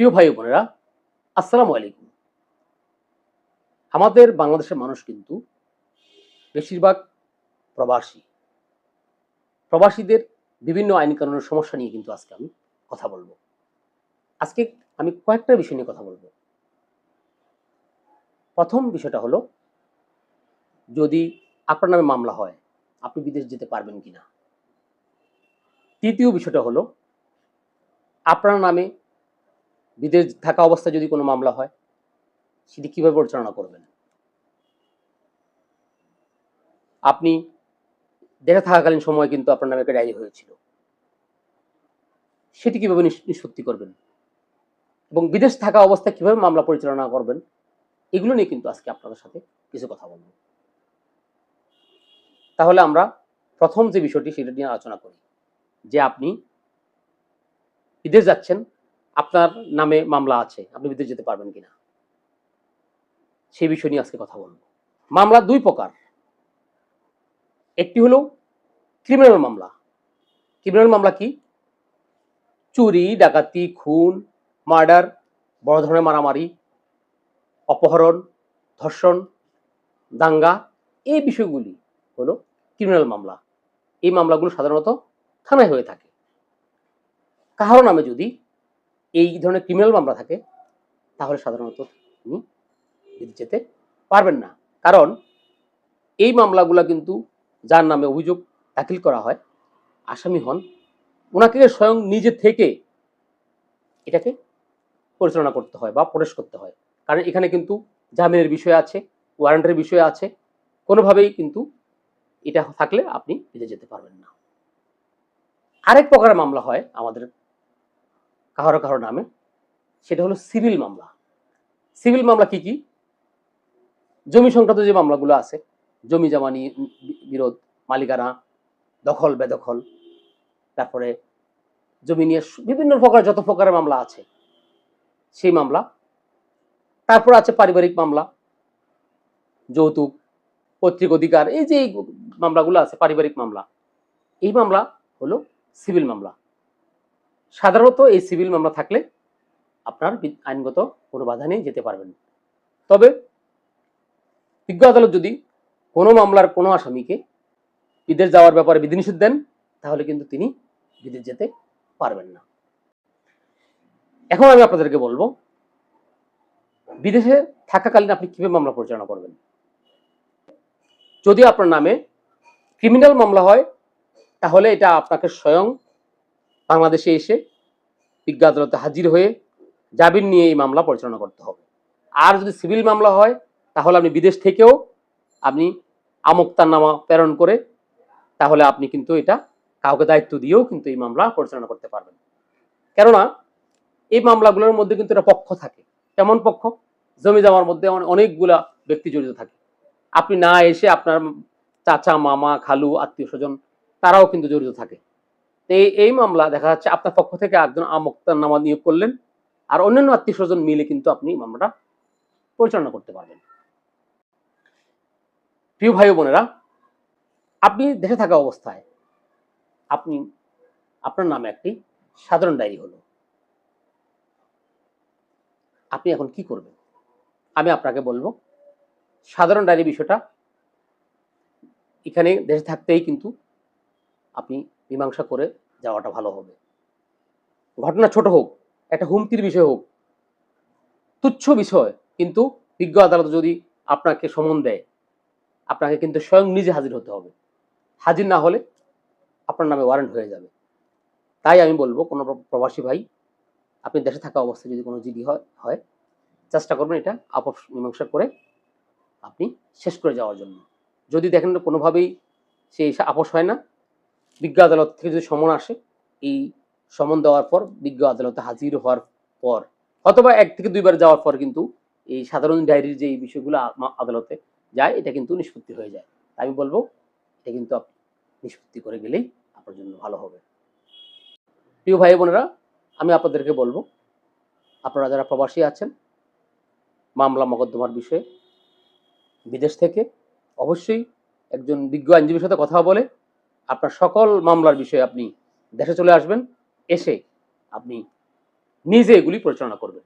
প্রিয় ভাই বোনেরা, আসসালামু আলাইকুম। আমাদের বাংলাদেশের মানুষ কিন্তু বেশিরভাগ প্রবাসী। প্রবাসীদের বিভিন্ন আইন কানুনের সমস্যা নিয়ে কিন্তু আজকে আমি কথা বলব। আজকে আমি কয়েকটা বিষয় নিয়ে কথা বলব। প্রথম বিষয়টা হলো, যদি আপনার নামে মামলা হয়, আপনি বিদেশ যেতে পারবেন কিনা? তৃতীয় বিষয়টা হলো, আপনার নামে বিদেশ থাকা অবস্থায় যদি কোনো মামলা হয়, সেটি কীভাবে পরিচালনা করবেন? আপনি দেশে থাকাকালীন সময় কিন্তু আপনার নামে একটা ডায়েরি হয়েছিল। সেটি কীভাবে নিষ্পত্তি করবেন? এবং বিদেশ থাকা অবস্থায় কীভাবে মামলা পরিচালনা করবেন? এগুলো নিয়ে কিন্তু আজকে আপনাদের সাথে কিছু কথা বলব। তাহলে আমরা প্রথম যে বিষয়টি, সেটা নিয়ে আলোচনা করি। যে আপনি বিদেশ যাচ্ছেন আপনার নামে মামলা আছে, আপনি বিদেশ যেতে পারবেন কিনা? সেই বিষয় নিয়ে আজকে কথা বলব। মামলা দুই প্রকার। একটি হলো ক্রিমিনাল মামলা। ক্রিমিনাল মামলা কি? চুরি, ডাকাতি, খুন, মার্ডার, বড় ধরনের মারামারি, অপহরণ, ধর্ষণ, দাঙ্গা, এই বিষয়গুলি হলো ক্রিমিনাল মামলা। এই মামলাগুলো সাধারণত থানায় হয়ে থাকে। কাহারো নামে যদি এই ধরনের ক্রিমিনাল মামলা থাকে, তাহলে সাধারণত তিনি যেতে পারবেন না। কারণ এই মামলাগুলো কিন্তু যার নামে অভিযোগ দাখিল করা হয়, আসামি হন, ওনাকে স্বয়ং নিজে থেকে এটাকে পরিচালনা করতে হয় বা প্রবেশ করতে হয়। কারণ এখানে কিন্তু জামিনের বিষয় আছে, ওয়ারেন্টের বিষয় আছে, কোনোভাবেই কিন্তু এটা থাকলে আপনি বিদেশ যেতে পারবেন না। আরেক প্রকারের মামলা হয় আমাদের কাহারো কারও নামে, সেটা হলো সিভিল মামলা। সিভিল মামলা কি কি? জমি সংক্রান্ত যে মামলাগুলো আছে, জমি জমা নিয়ে বিরোধ, মালিকানা, দখল, বেদখল, তারপরে জমি নিয়ে বিভিন্ন প্রকার যত প্রকারের মামলা আছে, সেই মামলা। তারপর আছে পারিবারিক মামলা, যৌতুক, পৈতৃক অধিকার, এই যে মামলাগুলো আছে, পারিবারিক মামলা, এই মামলা হলো সিভিল মামলা। সাধারণত এই সিভিল মামলা থাকলে আপনার আইনগত কোনো বাধা নিয়ে যেতে পারবেন তবে বিজ্ঞ আদালত যদি কোনো মামলার কোনো আসামিকে বিদেশ যাওয়ার ব্যাপারে বিধিনিষেধ দেন, তাহলে কিন্তু তিনি বিদেশ যেতে পারবেন না। এখন আমি আপনাদেরকে বলব, বিদেশে থাকাকালীন আপনি কীভাবে মামলা পরিচালনা করবেন? যদি আপনার নামে ক্রিমিনাল মামলা হয়, তাহলে এটা আপনাকে স্বয়ং বাংলাদেশে এসে বিজ্ঞ আদালতে হাজির হয়ে জামিন নিয়ে এই মামলা পরিচালনা করতে হবে। আর যদি সিভিল মামলা হয়, তাহলে আপনি বিদেশ থেকেও আপনি আমোক্তারনামা প্রেরণ করে, তাহলে আপনি কিন্তু এটা কাউকে দায়িত্ব দিয়েও কিন্তু এই মামলা পরিচালনা করতে পারবেন। কেননা, এই মামলাগুলোর মধ্যে কিন্তু একটা পক্ষ থাকে। কেমন পক্ষ? জমি জমার মধ্যে অনে- অনেকগুলা ব্যক্তি জড়িত থাকে। আপনি না এসে আপনার চাচা, মামা, খালু আত্মীয় স্বজন তারাও কিন্তু জড়িত থাকে। এই মামলা দেখা যাচ্ছে আপনার পক্ষ থেকে একজন আমোক্তারনামা নিয়োগ করলেন, আর অন্যান্য আত্মীয় স্বজন মিলে কিন্তু আপনি মামলাটা পরিচালনা করতে পারবেন। প্রিয় ভাই বোনেরা, আপনি দেশে থাকা অবস্থায় আপনি, আপনার নামে একটি সাধারণ ডায়েরি হলো। আপনি এখন কি করবেন? আমি আপনাকে বলব, সাধারণ ডায়েরি বিষয়টা এখানে দেশে থাকতেই কিন্তু আপনি মীমাংসা করে যাওয়াটা ভালো হবে। ঘটনা ছোট হোক, একটা হুমকির বিষয় হোক, তুচ্ছ বিষয়, কিন্তু বিজ্ঞ আদালত যদি আপনাকে সমন দেয়, আপনাকে কিন্তু স্বয়ং নিজে হাজির হতে হবে। হাজির না হলে আপনার নামে ওয়ারেন্ট হয়ে যাবে। তাই আমি বলব, কোনো প্রবাসী ভাই, আপনি দেশে থাকা অবস্থায় যদি কোনো জিডি হয় চেষ্টা করবেন এটা আপস মীমাংসা করে আপনি শেষ করে যাওয়ার জন্য। যদি দেখেন কোনোভাবেই সেই আপোষ হয় না বিজ্ঞ আদালত থেকে যদি সমন আসে, এই সমন দেওয়ার পর বিজ্ঞ আদালতে হাজির হওয়ার পর, অথবা এক থেকে দুইবার যাওয়ার পর কিন্তু এই সাধারণ ডায়েরির যে এই বিষয়গুলো আদালতে যায়, এটা কিন্তু নিষ্পত্তি হয়ে যায়। আমি বলব, এটা কিন্তু নিষ্পত্তি করে গেলেই আপনার জন্য ভালো হবে। প্রিয় ভাই বোনেরা, আমি আপনাদেরকে বলব, আপনারা যারা প্রবাসী আছেন, মামলা মকদ্দমার বিষয়ে, বিদেশ থেকে অবশ্যই একজন বিজ্ঞ আইনজীবীর সাথে কথা বলে আপনার সকল মামলার বিষয়ে আপনি দেশে চলে আসবেন এসে আপনি নিজে এগুলি পরিচালনা করবেন।